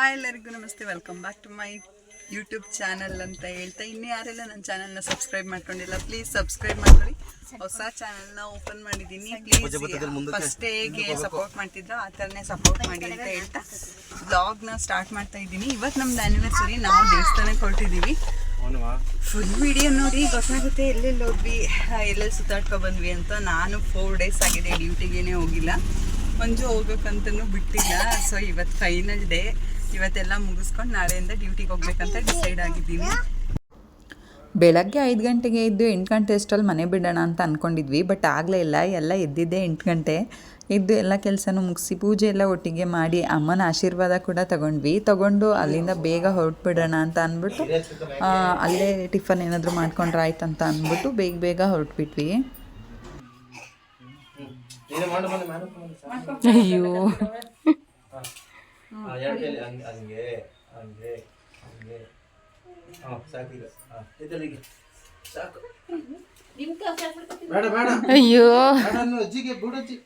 Hi ಎಲ್ಲರಿಗೂ ನಮಸ್ತೆ. Welcome back to my YouTube channel ಅಂತ ಹೇಳ್ತಾ ಇನ್ನು ಯಾರೆಲ್ಲ ನನ್ನ ಚಾನಲ್ನ ಸಬ್ಸ್ಕ್ರೈಬ್ ಮಾಡ್ಕೊಂಡಿಲ್ಲ ಪ್ಲೀಸ್ ಸಬ್ಸ್ಕ್ರೈಬ್ ಮಾಡ್ಕೊಳ್ಳಿ. ಹೊಸ ಚಾನಲ್ನ ಓಪನ್ ಮಾಡಿದ್ದೀನಿ. ಪ್ಲೀಸ್ ಫಸ್ಟ್ ಹೇಗೆ ಸಪೋರ್ಟ್ ಮಾಡ್ತಿದ್ರು ಆ ಥರನೇ ಸಪೋರ್ಟ್ ಮಾಡಿ ಅಂತ ಹೇಳ್ತಾ ಬ್ಲಾಗ್ನ ಸ್ಟಾರ್ಟ್ ಮಾಡ್ತಾ ಇದ್ದೀನಿ. ಇವತ್ತು ನಮ್ದು ಆ್ಯನಿವರ್ಸರಿ ನಾವು ದೇವಸ್ಥಾನಕ್ಕೆ ಹೊರಟಿದ್ದೀವಿ. ಫುಲ್ ವಿಡಿಯೋ ನೋಡಿ ಗೊತ್ತಾಗುತ್ತೆ ಎಲ್ಲೆಲ್ಲಿ ಹೋದ್ವಿ ಎಲ್ಲೆಲ್ಲಿ ಸುತ್ತಾಡ್ಕೊ ಬಂದ್ವಿ ಅಂತ. ನಾನು ಫೋರ್ ಡೇಸ್ ಆಗಿದೆ ಡ್ಯೂಟಿಗೇನೆ ಹೋಗಿಲ್ಲ. ಮಂಜು ಹೋಗ್ಬೇಕಂತನೂ ಬಿಟ್ಟಿಲ್ಲ. ಸೊ ಇವತ್ತು ಫೈನಲ್ ಡೇ ಇವತ್ತೆಲ್ಲ ಮುಗಿಸ್ಕೊಂಡು ನಾಳೆಯಿಂದ ಡ್ಯೂಟಿಗೆ ಹೋಗ್ಬೇಕಂತ ಡಿಸೈಡ್ ಆಗಿದ್ದೀನಿ ಬೆಳಗ್ಗೆ ಐದು ಗಂಟೆಗೆ ಇದ್ದು ಎಂಟು ಗಂಟೆ ಅಷ್ಟರಲ್ಲಿ ಮನೆ ಬಿಡೋಣ ಅಂತ ಅಂದ್ಕೊಂಡಿದ್ವಿ ಬಟ್ ಆಗಲೇ ಇಲ್ಲ. ಎಲ್ಲ ಎದ್ದಿದ್ದೆ ಎಂಟು ಗಂಟೆ. ಇದ್ದು ಎಲ್ಲ ಕೆಲಸನೂ ಮುಗಿಸಿ ಪೂಜೆ ಎಲ್ಲ ಒಟ್ಟಿಗೆ ಮಾಡಿ ಅಮ್ಮನ ಆಶೀರ್ವಾದ ಕೂಡ ತಗೊಂಡ್ವಿ. ತಗೊಂಡು ಅಲ್ಲಿಂದ ಬೇಗ ಹೊರಟ್ಬಿಡೋಣ ಅಂತ ಅಂದ್ಬಿಟ್ಟು ಅಲ್ಲೇ ಟಿಫನ್ ಏನಾದರೂ ಮಾಡ್ಕೊಂಡ್ರೆ ಆಯ್ತು ಅಂತ ಅಂದ್ಬಿಟ್ಟು ಬೇಗ ಬೇಗ ಹೊರಟ್ಬಿಟ್ವಿ. ಅಯ್ಯೋ. ಎರಡ್ ಕೈಲಿ ಹಂಗೆ ಹಂಗೆ ಹಂಗೆ ಹಂಗೆ ಹಾ ಸಾಕು ಈಗ ಹಾ, ಈಗ. ಸಾಕು ಬೇಡ ಬೇಡ ಅಯ್ಯೋ ಅಜ್ಜಿಗೆ ಬುಡಜ್ಜಿ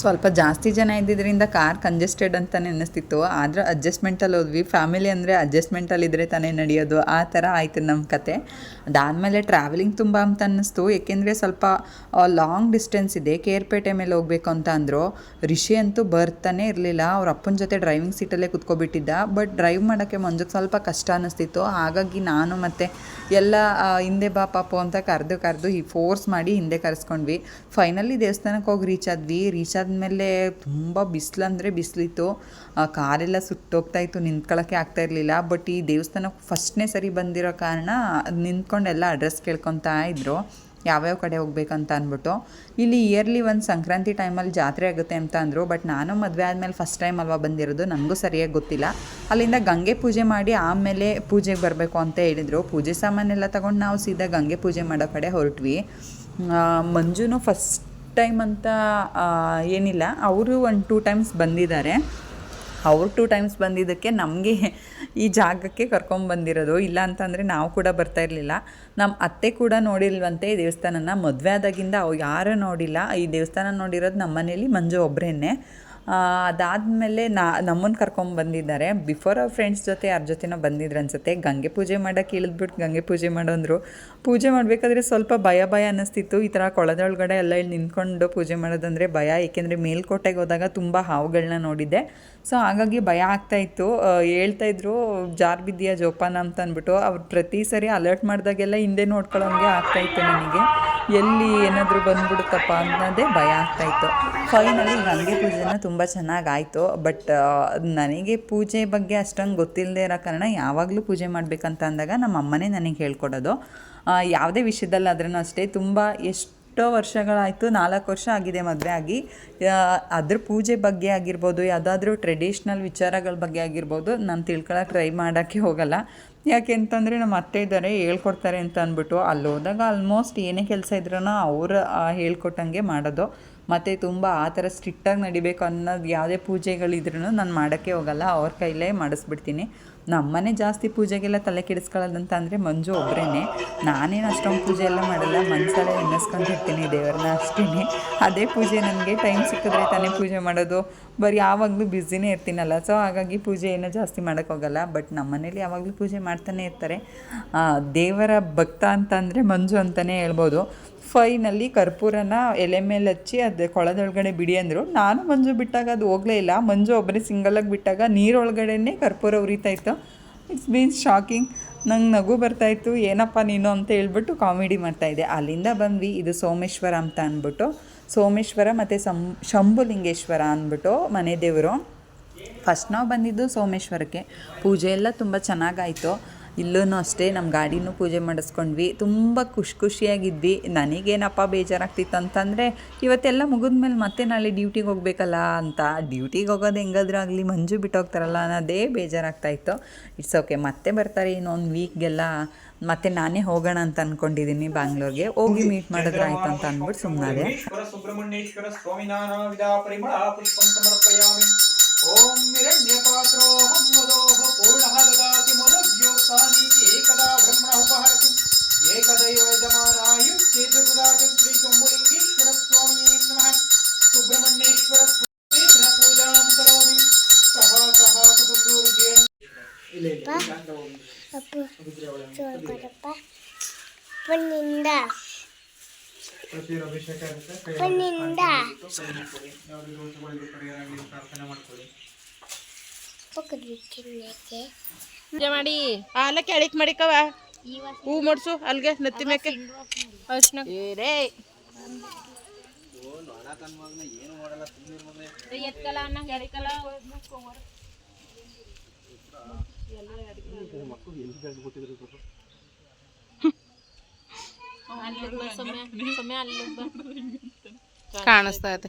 ಸ್ವಲ್ಪ ಜಾಸ್ತಿ ಜನ ಇದ್ದಿದ್ದರಿಂದ ಕಾರ್ ಕಂಜೆಸ್ಟೆಡ್ ಅಂತಲೇ ಅನ್ನಿಸ್ತಿತ್ತು ಆದರೆ ಅಡ್ಜಸ್ಟ್ಮೆಂಟಲ್ಲಿ ಹೋದ್ವಿ. ಫ್ಯಾಮಿಲಿ ಅಂದರೆ ಅಡ್ಜಸ್ಟ್ಮೆಂಟಲ್ಲಿ ಇದ್ದರೆ ತಾನೇ ನಡೆಯೋದು. ಆ ಥರ ಆಯಿತು ನಮ್ಮ ಕತೆ. ಅದಾದಮೇಲೆ ಟ್ರಾವೆಲಿಂಗ್ ತುಂಬ ಅಂತ ಅನ್ನಿಸ್ತು. ಏಕೆಂದರೆ ಸ್ವಲ್ಪ ಲಾಂಗ್ ಡಿಸ್ಟೆನ್ಸ್ ಇದೆ. ಕೇರ್ಪೇಟೆ ಮೇಲೆ ಹೋಗಬೇಕು ಅಂತ ಅಂದರು. ರಿಷಿ ಅಂತೂ ಬರ್ತಾನೆ ಇರಲಿಲ್ಲ. ಅವ್ರ ಅಪ್ಪನ ಜೊತೆ ಡ್ರೈವಿಂಗ್ ಸೀಟಲ್ಲೇ ಕುತ್ಕೊಬಿಟ್ಟಿದ್ದ. ಬಟ್ ಡ್ರೈವ್ ಮಾಡೋಕ್ಕೆ ಮಂಜಕ್ಕೆ ಸ್ವಲ್ಪ ಕಷ್ಟ ಅನ್ನಿಸ್ತಿತ್ತು. ಹಾಗಾಗಿ ನಾನು ಮತ್ತು ಎಲ್ಲ ಹಿಂದೆ ಬಾ ಪಾಪು ಅಂತ ಕರೆದು ಕರೆದು ಈ ಫೋರ್ಸ್ ಮಾಡಿ ಹಿಂದೆ ಕರೆಸ್ಕೊಂಡ್ವಿ. ಫೈನಲಿ ದೇವಸ್ಥಾನಕ್ಕೆ ಹೋಗಿ ರೀಚ್ ಆದ್ವಿ. ರೀಚ್ ಆದಮೇಲೆ ತುಂಬ ಬಿಸಿಲು ಅಂದರೆ ಬಿಸಿಲಿತ್ತು ಕಾರೆಲ್ಲ ಸುಟ್ಟೋಗ್ತಾ ಇತ್ತು ನಿಂತ್ಕೊಳ್ಳೋಕ್ಕೆ ಆಗ್ತಾ ಇರಲಿಲ್ಲ. ಬಟ್ ಈ ದೇವಸ್ಥಾನಕ್ಕೆ ಫಸ್ಟ್ನೇ ಸರಿ ಬಂದಿರೋ ಕಾರಣ ನಿಂತ್ಕೊಂಡೆಲ್ಲ ಅಡ್ರೆಸ್ ಕೇಳ್ಕೊತಾ ಇದ್ರು. ಯಾವ್ಯಾವ ಕಡೆ ಹೋಗ್ಬೇಕಂತ ಅಂದ್ಬಿಟ್ಟು. ಇಲ್ಲಿ ಇಯರ್ಲಿ ಒಂದು ಸಂಕ್ರಾಂತಿ ಟೈಮಲ್ಲಿ ಜಾತ್ರೆ ಆಗುತ್ತೆ ಅಂತ ಅಂದರು. ಬಟ್ ನಾನು ಮದುವೆ ಆದಮೇಲೆ ಫಸ್ಟ್ ಟೈಮ್ ಅಲ್ವಾ ಬಂದಿರೋದು ನನಗೂ ಸರಿಯಾಗಿ ಗೊತ್ತಿಲ್ಲ. ಅಲ್ಲಿಂದ ಗಂಗೆ ಪೂಜೆ ಮಾಡಿ ಆಮೇಲೆ ಪೂಜೆಗೆ ಬರಬೇಕು ಅಂತ ಹೇಳಿದರು. ಪೂಜೆ ಸಾಮಾನೆಲ್ಲ ತಗೊಂಡು ನಾವು ಸೀದಾ ಗಂಗೆ ಪೂಜೆ ಮಾಡೋ ಕಡೆ ಹೊರಟ್ವಿ. ಮಂಜುನು ಫಸ್ಟ್ ಟೈಮ್ ಅಂತ ಏನಿಲ್ಲ. ಅವರು ಒಂದು ಟೂ ಟೈಮ್ಸ್ ಬಂದಿದ್ದಾರೆ. ಅವ್ರು ಟೂ ಟೈಮ್ಸ್ ಬಂದಿದ್ದಕ್ಕೆ ನಮಗೆ ಈ ಜಾಗಕ್ಕೆ ಕರ್ಕೊಂಬಂದಿರೋದು ಇಲ್ಲ ಅಂತಂದರೆ ನಾವು ಕೂಡ ಬರ್ತಾ ಇರಲಿಲ್ಲ. ನಮ್ಮ ಅತ್ತೆ ಕೂಡ ನೋಡಿಲ್ವಂತೆ ಈ ದೇವಸ್ಥಾನನ. ಮದುವೆ ಆದಾಗಿಂದ ಅವು ಯಾರೂ ನೋಡಿಲ್ಲ. ಈ ದೇವಸ್ಥಾನ ನೋಡಿರೋದು ನಮ್ಮ ಮನೇಲಿ ಮಂಜು ಒಬ್ಬರೇನೆ ಅದಾದಮೇಲೆ ನಾ ನಮ್ಮನ್ನು ಕರ್ಕೊಂಬಂದಿದ್ದಾರೆ ಬಿಫೋರ್ ಅವ್ರ ಫ್ರೆಂಡ್ಸ್ ಜೊತೆ ಯಾರ ಜೊತೆನೋ ಬಂದಿದ್ರು ಅನ್ಸುತ್ತೆ. ಗಂಗೆ ಪೂಜೆ ಮಾಡೋಕ್ಕೆ ಇಳಿದ್ಬಿಟ್ಟು ಗಂಗೆ ಪೂಜೆ ಮಾಡೋಂದ್ರು. ಪೂಜೆ ಮಾಡಬೇಕಾದ್ರೆ ಸ್ವಲ್ಪ ಭಯ ಭಯ ಅನ್ನಿಸ್ತಿತ್ತು. ಈ ಥರ ಕೊಳದೊಳಗಡೆ ಎಲ್ಲ ಇಲ್ಲಿ ನಿಂತ್ಕೊಂಡು ಪೂಜೆ ಮಾಡೋದಂದರೆ ಭಯ. ಏಕೆಂದರೆ ಮೇಲ್ಕೋಟೆಗೆ ಹೋದಾಗ ತುಂಬ ಹಾವುಗಳನ್ನ ನೋಡಿದ್ದೆ. ಸೊ ಹಾಗಾಗಿ ಭಯ ಆಗ್ತಾ ಇತ್ತು. ಆ, ಹೇಳ್ತಾ ಇದ್ರು ಜಾರ್ ಬಿದ್ದಿಯ ಜೋಪಾನ ಅಂತ ಅಂದ್ಬಿಟ್ಟು. ಅವ್ರು ಪ್ರತಿ ಸರಿ ಅಲರ್ಟ್ ಮಾಡಿದಾಗೆಲ್ಲ ಹಿಂದೆ ನೋಡ್ಕೊಳ್ಳೋಂಗೆ ಆಗ್ತಾ ಇತ್ತು ನನಗೆ. ಎಲ್ಲಿ ಏನಾದರೂ ಬಂದ್ಬಿಡುತ್ತಪ್ಪ ಅನ್ನೋದೇ ಭಯ ಆಗ್ತಾ ಇತ್ತು. ಫೈನಲಿ ಗಂಗೆ ಪೂಜೆನ ತುಂಬ ಚೆನ್ನಾಗಾಯಿತು. ಬಟ್ ನನಗೆ ಪೂಜೆ ಬಗ್ಗೆ ಅಷ್ಟೊಂದು ಗೊತ್ತಿಲ್ಲದೆ ಇರೋ ಕಾರಣ ಯಾವಾಗಲೂ ಪೂಜೆ ಮಾಡಬೇಕಂತ ಅಂದಾಗ ನಮ್ಮ ಅಮ್ಮನೇ ನನಗೆ ಹೇಳ್ಕೊಡೋದು. ಯಾವುದೇ ವಿಷಯದಲ್ಲಾದ್ರೂ ಅಷ್ಟೇ ತುಂಬ ಎಷ್ಟು ಎಷ್ಟೋ ವರ್ಷಗಳಾಯಿತು, ನಾಲ್ಕು ವರ್ಷ ಆಗಿದೆ ಮದುವೆ ಆಗಿ. ಅದ್ರ ಪೂಜೆ ಬಗ್ಗೆ ಆಗಿರ್ಬೋದು, ಯಾವುದಾದ್ರೂ ಟ್ರೆಡಿಷ್ನಲ್ ವಿಚಾರಗಳ ಬಗ್ಗೆ ಆಗಿರ್ಬೋದು, ನಾನು ತಿಳ್ಕೊಳಕ್ಕೆ ಟ್ರೈ ಮಾಡೋಕ್ಕೆ ಹೋಗಲ್ಲ. ಯಾಕೆ ಅಂತಂದರೆ ನಮ್ಮ ಅತ್ತೆ ಇದ್ದಾರೆ, ಹೇಳ್ಕೊಡ್ತಾರೆ ಅಂತ ಅಂದ್ಬಿಟ್ಟು ಅಲ್ಲಿ ಹೋದಾಗ ಆಲ್ಮೋಸ್ಟ್ ಏನೇ ಕೆಲಸ ಇದ್ರೂ ಅವ್ರು ಹೇಳ್ಕೊಟ್ಟಂಗೆ ಮಾಡೋದು. ಮತ್ತು ತುಂಬ ಆ ಥರ ಸ್ಟ್ರಿಕ್ಟಾಗಿ ನಡಿಬೇಕು ಅನ್ನೋದು ಯಾವುದೇ ಪೂಜೆಗಳಿದ್ರೂ ನಾನು ಮಾಡೋಕ್ಕೆ ಹೋಗಲ್ಲ, ಅವ್ರ ಕೈಲೇ ಮಾಡಿಸ್ಬಿಡ್ತೀನಿ. ನಮ್ಮನೆ ಜಾಸ್ತಿ ಪೂಜೆಗೆಲ್ಲ ತಲೆ ಕೆಡಿಸ್ಕೊಳ್ಳೋದಂತ ಅಂದರೆ ಮಂಜು ಒಬ್ಬರೇ ನಾನೇನು ಅಷ್ಟೊಂದು ಪೂಜೆ ಎಲ್ಲ ಮಾಡಲ್ಲ, ಮನಸಲ್ಲೇ ಎನ್ನಿಸ್ಕೊಂಡಿರ್ತೀನಿ ದೇವರನ್ನ ಅಷ್ಟೇ ಅದೇ ಪೂಜೆ ನನಗೆ ಟೈಮ್ ಸಿಕ್ಕಿದ್ರೆ ತಾನೇ ಪೂಜೆ ಮಾಡೋದು. ಬರೀ ಯಾವಾಗಲೂ ಬ್ಯುಸಿನೇ ಇರ್ತೀನಲ್ಲ, ಸೊ ಹಾಗಾಗಿ ಪೂಜೆ ಏನೋ ಜಾಸ್ತಿ ಮಾಡೋಕ್ಕೋಗಲ್ಲ ಬಟ್ ನಮ್ಮ ಮನೇಲಿ ಯಾವಾಗಲೂ ಪೂಜೆ ಮಾಡ್ತಾನೆ ಇರ್ತಾರೆ. ದೇವರ ಭಕ್ತ ಅಂತಂದರೆ ಮಂಜು ಅಂತಲೇ ಹೇಳ್ಬೋದು. ಫೈನಲ್ಲಿ ಕರ್ಪೂರನ ಎಲೆ ಮೇಲೆ ಹಚ್ಚಿ ಅದು ಕೊಳದೊಳಗಡೆ ಬಿಡಿ ಅಂದರು. ನಾನು ಮಂಜು ಬಿಟ್ಟಾಗ ಅದು ಹೋಗಲೇ ಇಲ್ಲ. ಮಂಜು ಒಬ್ಬರೇ ಸಿಂಗಲಾಗಿ ಬಿಟ್ಟಾಗ ನೀರೊಳಗಡೆನೇ ಕರ್ಪೂರ ಉರಿತಾ ಇತ್ತು. ಇಟ್ಸ್ ಮೀನ್ಸ್ ಶಾಕಿಂಗ್ ನಂಗೆ ನಗು ಬರ್ತಾಯಿತ್ತು ಏನಪ್ಪ ನೀನು ಅಂತ ಹೇಳ್ಬಿಟ್ಟು ಕಾಮಿಡಿ ಮಾಡ್ತಾಯಿದ್ದೆ ಅಲ್ಲಿಂದ ಬಂದ್ವಿ. ಇದು ಸೋಮೇಶ್ವರ ಅಂತ ಅಂದ್ಬಿಟ್ಟು. ಸೋಮೇಶ್ವರ ಮತ್ತು ಸಂ, ಶಂಭುಲಿಂಗೇಶ್ವರ ಅಂದ್ಬಿಟ್ಟು ಮನೆ ದೇವರು. ಫಸ್ಟ್ ನಾವು ಬಂದಿದ್ದು ಸೋಮೇಶ್ವರಕ್ಕೆ. ಪೂಜೆ ಎಲ್ಲ ತುಂಬ ಚೆನ್ನಾಗಾಯಿತು ಇಲ್ಲೂ ಅಷ್ಟೇ ನಮ್ಮ ಗಾಡಿನೂ ಪೂಜೆ ಮಾಡಿಸ್ಕೊಂಡ್ವಿ. ತುಂಬ ಖುಷಿ ಖುಷಿಯಾಗಿದ್ವಿ. ನನಗೇನಪ್ಪ ಬೇಜಾರಾಗ್ತಿತ್ತು ಅಂತಂದರೆ ಇವತ್ತೆಲ್ಲ ಮುಗಿದ್ಮೇಲೆ ಮತ್ತೆ ನಾಳೆ ಡ್ಯೂಟಿಗೆ ಹೋಗ್ಬೇಕಲ್ಲ ಅಂತ. ಡ್ಯೂಟಿಗೆ ಹೋಗೋದು ಹೆಂಗಾದ್ರೂ ಆಗಲಿ, ಮಂಜು ಬಿಟ್ಟು ಹೋಗ್ತಾರಲ್ಲ ಅನ್ನೋದೇ ಬೇಜಾರಾಗ್ತಾಯಿತ್ತು. ಇಟ್ಸ್ ಓಕೆ, ಮತ್ತೆ ಬರ್ತಾರೆ ಇನ್ನೊಂದು ವೀಕ್ಗೆಲ್ಲ, ಮತ್ತೆ ನಾನೇ ಹೋಗೋಣ ಅಂತ ಅಂದ್ಕೊಂಡಿದ್ದೀನಿ ಬ್ಯಾಂಗ್ಳೂರ್ಗೆ. ಹೋಗಿ ಮೀಟ್ ಮಾಡಿದ್ರೆ ಆಯ್ತು ಅಂತ ಅಂದ್ಬಿಟ್ಟು ಸುಮ್ಮನಾದೆ ॐ हिरण्यपात्रोऽहं मदोः पूर्णः ददाति मदव्योक्तानीति एकदा ब्रह्मणः उपहरति एकदैव यजमानायुं चेतुदातिं श्रीशम्भुलिङ्गेश्वरस्वामिये नमः सुब्रह्मण्येश्वरस्वामित्र पूजां करोमि सः सः कुटुम्बोर्गेण ಇಲ್ಲ ಇಲ್ಲ ಪ್ರತಿಯೊಂದು ಅಭಿಷೇಕ ಇರುತ್ತೆ ಕೈ ಪನ್ನಿಂದ ಯಾವುದೇ ದೋಷಗಳಿಗೂ ಪರಿಹಾರ ಆಗಲಿ ಪ್ರಾರ್ಥನೆ ಮಾಡ್ಕೊಳ್ಳಿ ಮಾಡಿ ಅಲ್ಲ ಕೆಳಕ್ ಮಾಡಿಕವ. ಹೂ ಮುಡ್ಸು ಅಲ್ಗೆ ನತ್ತಿ ಮೇಕೆ. ಅರ್ಶಿನ ಏರೇ ಎತ್ಕಲ್ಲ ಅನ್ನ ಎಡಿಕಲ್ಲ ಕಾಣಿಸ್ತಾ ಇದೆ.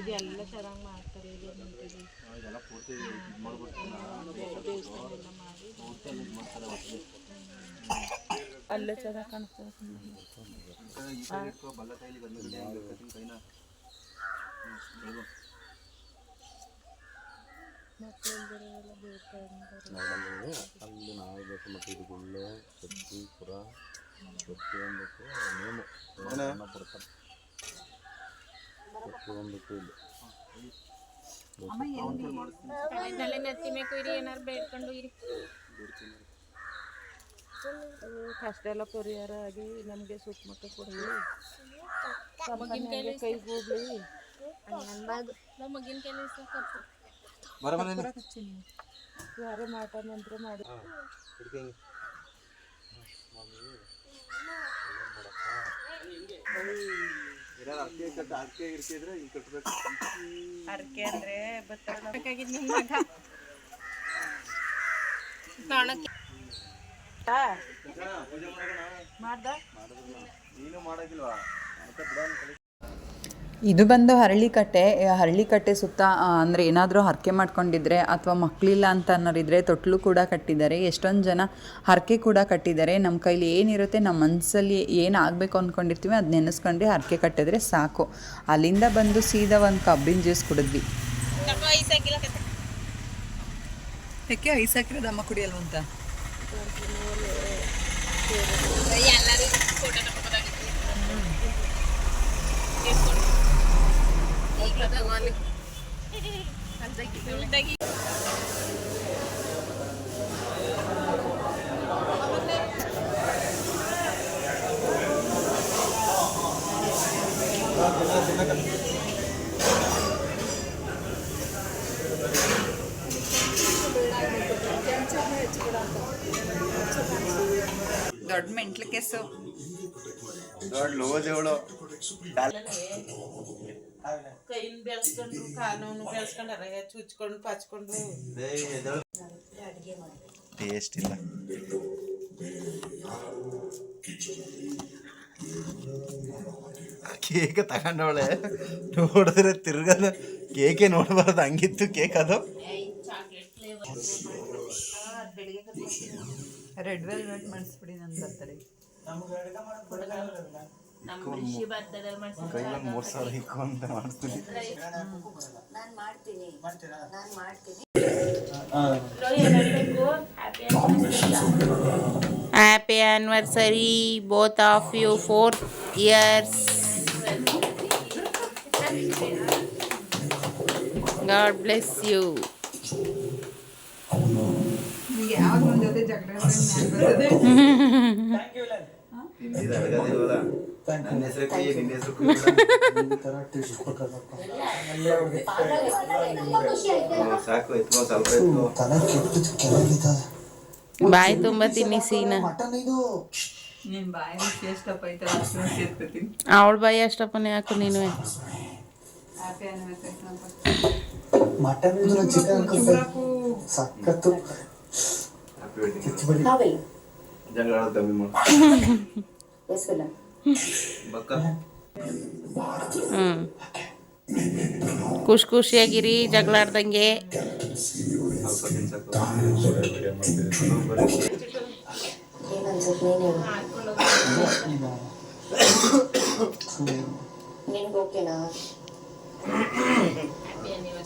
ಇದೆಲ್ಲ ಚೆನ್ನಾಗಿ ಮಾಡ್ತಾರೆ ಅಲ್ಲೇ ಚೆನ್ನಾಗಿ ಕಾಣಿಸ್ತದೆ ಅಲ್ಲಿ ನಾವು ಬೇಕು ಮತ್ತು ಇದು ಗುಳ್ಳೆ ಶಕ್ತಿ ಪುರ ಪ್ರತಿಯೊಂದಕ್ಕೂ ನೇಮು ಕೊಡ್ತಾರೆ. ಪ್ರತಿಯೊಂದಕ್ಕೂ ಇಲ್ಲಿ ನೆತ್ತಿ ಮೇಕು ಇರಿ ಏನಾರು ಬೇಡ್ಕೊಂಡು ಇರಿ. ಕಷ್ಟ ಎಲ್ಲ ಪರಿಹಾರ ಆಗಿ ನಮಗೆ ಸುತ್ತಮುತ್ತ ಮಗಿನ ಕೈ ಹೋಗ್ಲಿ ನಮ್ಮ ಮಗಿನ ಕೈಲಿ ಕಪ್ಪು ಬರ ಮನೆ ಯಾರೋ ಮಾಟ ಮಂತ್ರ ಮಾಡಿ. ಅರ್ಕೆ ಅಂದ್ರೆ ಬೇಕಾಗಿದ್ದು ನಿಮ್ಮ ಮಗ. ಕಾಣಕ್ಕೆ ಮಾಡ್ದ? ನೀನು ಮತ್ತೆ ಬಿಡೋಣ ಇದು ಬಂದು ಹರಳಿಕಟ್ಟೆ ಹರಳಿಕಟ್ಟೆ ಸುತ್ತ ಅಂದರೆ ಏನಾದರೂ ಹರಕೆ ಮಾಡ್ಕೊಂಡಿದ್ರೆ ಅಥವಾ ಮಕ್ಕಳಿಲ್ಲ ಅಂತ ಅನ್ನೋರಿದ್ರೆ ತೊಟ್ಲು ಕೂಡ ಕಟ್ಟಿದ್ದಾರೆ. ಎಷ್ಟೊಂದು ಜನ ಹರಕೆ ಕೂಡ ಕಟ್ಟಿದ್ದಾರೆ. ನಮ್ಮ ಕೈಲಿ ಏನಿರುತ್ತೆ ನಮ್ಮ ಮನಸ್ಸಲ್ಲಿ ಏನು ಆಗಬೇಕು ಅಂದ್ಕೊಂಡಿರ್ತೀವಿ ಅದು ನೆನೆಸ್ಕೊಂಡು ಹರಕೆ ಕಟ್ಟಿದ್ರೆ ಸಾಕು. ಅಲ್ಲಿಂದ ಬಂದು ಸೀದಾ ಒಂದು ಕಬ್ಬಿನ ಜ್ಯೂಸ್ ಕುಡಿದ್ವಿ. ಯಾಕೆ ಐಸ್ ಹಾಕಿರೋದಮ್ಮ ಕುಡಿಯಲ್ವಂತ? ದೊಡ್ಡ ಮೆಂಟ್ಲ ಕೇಸು. ದೊಡ್ಡ ಲೋದೇವಳು ಕೈನ್ ಬೆಳೆಸ್ಕೊಂಡ್ರು ಕಾನೂನು ಬೆಳೆಸ್ಕೊಂಡಾರ ಚುಚ್ಕೊಂಡು ಪಚ್ಕೊಂಡು. ಟೇಸ್ಟ್ ಇಲ್ಲ ಕೇಕ್ ತಗೊಂಡವಳೆ. ನೋಡಿದ್ರೆ ತಿರ್ಗದ ಕೇಕೆ ನೋಡಬಾರ್ದು ಹಂಗಿತ್ತು ಕೇಕ್ ಅದು. ರೆಡ್ ವೆಲ್ವೆಟ್ ಮಾಡಿಸ್ಬಿಡಿ ನನ್ನ ಬರ್ತಡೆ ನಮ್ಮ ಋಷಿ ಬರ್ತದಲ್ಲಿ ಮಾಡ್ಸಿ ಕೈಯಲ್ಲಿ ಮೂರು ಸಾವಿರ ಇಕ್ಕು ಅಂತ ಮಾಡಿಸ್ತೀನಿ happy anniversary both of you four years God bless you ಸಾಕು ಬಾಯಿ ತುಂಬ ಅಷ್ಟು ಸೇರ್ಕೊತೀನಿ ಅವಳ ಬಾಯಿ ಅಷ್ಟಪ್ಪನೇ ಹಾಕು ನೀನು. ಮಟನ್ ಚಿಕನ್ ಸಖತ್ತು. ವೆಡ್ಡಿಂಗ್ ಜಗಳ ಆಡೋದು ಕಮ್ಮಿ ಮಾಡು. ಬಕ್ಕ. ಹ್ಞೂ ಖುಷಿ ಖುಷಿಯಾಗಿರಿ ಜಗಳಾಡ್ದಂಗೆ. ನಿನ್ಗೆ ಓಕೆನಾ?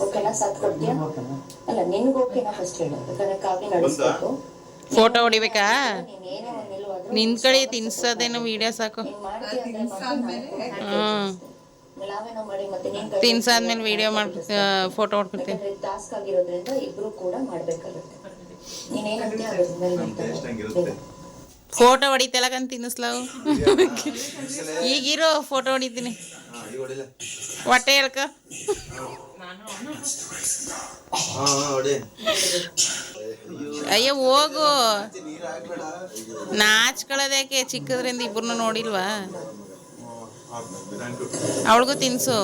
ಓಕೆನಾ? ಸಾಥ್ ಕೊಡ್ತೀಯಾ? ಅಲ್ಲ ನಿನ್ಗೆ ಓಕೆನಾ ಫಸ್ಟ್ ಹೇಳೋದು ಯಾಕಂದ್ರೆ ಕಾವ್ಯ ನಡೆಸ್ಬೇಕು. ಫೋಟೋ ಹೊಡಿಬೇಕಾ? ನಿಂತ್ಕಳಿ ತಿನ್ಸೋದೇನು ವಿಡಿಯೋ ಸಾಕು. ಹ್ಮ್. ತಿನ್ಸಾದ್ಮೇಲೆ ವಿಡಿಯೋ ಮಾಡ್ ಫೋಟೋ ಹೊಡ್ಕೊತೀನಿ ಫೋಟೋ ಕೂಡ. ಫೋಟೋ ಹೊಡಿತಲ್ಲಕಂತ ತಿನ್ನಿಸ್ಲಾವು ಈಗಿರೋ ಫೋಟೋ ಹೊಡಿತೀನಿ. ಹೊಟ್ಟೆ ಹೇಳ್ಕ ಅಯ್ಯೋ ಹೋಗು ನಾಚ್ಕೊಳ್ಳೋದ್ಯಾಕೆ ಚಿಕ್ಕದ್ರಿಂದ ಇಬ್ಬರನ್ನ ನೋಡಿಲ್ವಾ ಅವಳಿಗೂ ತಿನ್ಸು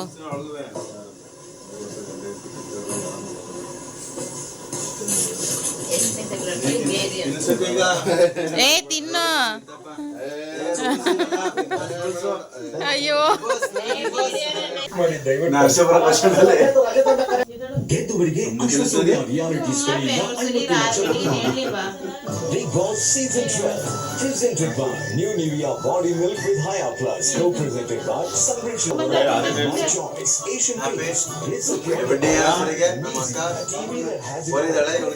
ಏ ತಿನ್ನು ಅಯ್ಯೋ ಗೆದ್ದುವರಿಗೆ ಅಶ್ವಸೂರ್ಯ ರಿಯಾಲಿಟಿ ಸ್ಟೋರಿಯಿಂದ ಐವತ್ತು ಲಕ್ಷ ಬಹುಮಾನ. Big Boss Season 12 presented by New Nivea Body Milk with Haya Plus co-presented by Celebration My Choice Asian Paints Rizzo Pure TV that has it all.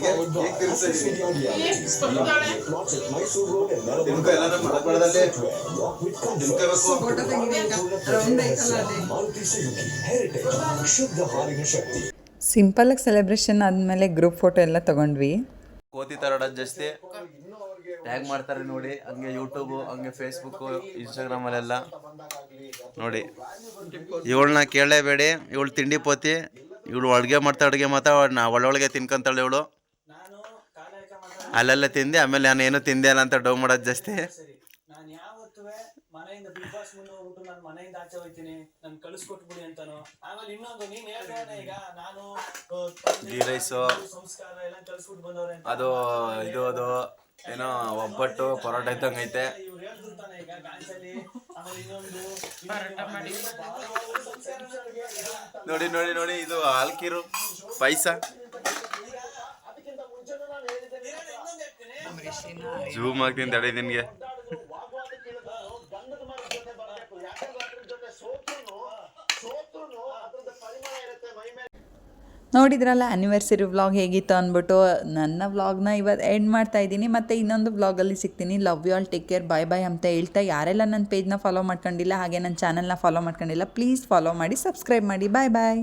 Powered by Ashwasooya Realities. Real plots at Mysore Road and Melbourne. Walk with comfort. Maruti Suzuki Heritage ಶುದ್ಧ ಹಾಲಿನ ಶಕ್ತಿ ಸಿಂಪಲಾಗಿ celebration ಆದಮೇಲೆ group photo ಎಲ್ಲ ತೊಗೊಂಡ್ವಿ ಕೋತಿ ತರೋಡ ಜಾಸ್ತಿ. Tag ಮಾಡ್ತಾರೆ ನೋಡಿ, ಹಂಗೆ ಯೂಟ್ಯೂಬು ಹಂಗೆ ಫೇಸ್ಬುಕ್ಕು ಇನ್ಸ್ಟಾಗ್ರಾಮಲ್ಲೆಲ್ಲ ನೋಡಿ, ಇವಳನ್ನ ಕೇಳಲೇಬೇಡಿ, ಇವಳು ತಿಂಡಿ ಪೋತಿ, ಇವಳು ಅಡುಗೆ ಮಾಡ್ತಾ ಅಡುಗೆ ಮಾತಾ ಒಳ್ಳೊಳಗೆ ತಿನ್ಕೊಂತಾಳೆ ಇವಳು. ಅಲ್ಲೆಲ್ಲ ತಿಂದೆ, ಆಮೇಲೆ ನಾನು ಏನು ತಿಂದೆ ಅಲ್ಲ ಅಂತ ಡೌ ಮಾಡೋದು ಜಾಸ್ತಿ ನಾನು ಯಾವತ್ತೂ ಮನೆಯಿಂದ ಬಿಗ್ ಬಾಸ್ ಮುಂದೆ ಹೋಗ್ಬಿಟ್ಟು ನಾನು ಮನೆಯಿಂದ ಆಚೆ ಹೋಗ್ತೀನಿ ನನ್ ಕಳಿಸ್ಕೊಟ್ಬಿಡಿ ಅಂತಾನು. ಆಮೇಲೆ ಇನ್ನೊಂದು ನೀನ್ ಹೇಳ್ತಾ ಈಗ ನಾನು ಗೀ ರೈಸು ಸಂಸ್ಕಾರ ಎಲ್ಲ ಕಳ್ಸ್ಬಿಟ್ಟು ಬಂದವ್ರೆ ಅಂತ. ಅದು ಇದು ಅದು ಏನೋ ಒಬ್ಬಟ್ಟು ಪರೋಟ ಇದ್ದಂಗೆ ಐತೆ. ಇವ್ರು ಹೇಳ್ತಿರ್ತಾನೆ ಈಗ ಗಾಂಚಲಿ ಆಮೇಲೆ ಇನ್ನೊಂದು ನೋಡಿ ನೋಡಿ ನೋಡಿ ಇದು ಹಾಲ್ಕಿರು ಪಾಯಸ. ಜೂಮ್ ಆಗ್ತೀನಿ ತಡೆ ನಿನ್ಗೆ. ನೋಡಿದ್ರಲ್ಲ ಆ್ಯನಿವರ್ಸರಿ ವ್ಲಾಗ್ ಹೇಗಿತ್ತು ಅಂದ್ಬಿಟ್ಟು, ನನ್ನ ವ್ಲಾಗ್ನ ಇವತ್ತು ಎಂಡ್ ಮಾಡ್ತಾ ಇದ್ದೀನಿ, ಮತ್ತು ಇನ್ನೊಂದು ವ್ಲಾಗಲ್ಲಿ ಸಿಗ್ತೀನಿ. Love you all take care bye bye ಅಂತ ಹೇಳ್ತಾ ಯಾರೆಲ್ಲ ನನ್ನ ಪೇಜ್ನ ಫಾಲೋ ಮಾಡ್ಕೊಂಡಿಲ್ಲ, ಹಾಗೆ ನನ್ನ ಚಾನಲ್ನ ಫಾಲೋ ಮಾಡ್ಕೊಂಡಿಲ್ಲ ಪ್ಲೀಸ್ ಫಾಲೋ ಮಾಡಿ ಸಬ್ಸ್ಕ್ರೈಬ್ ಮಾಡಿ ಬಾಯ್ ಬಾಯ್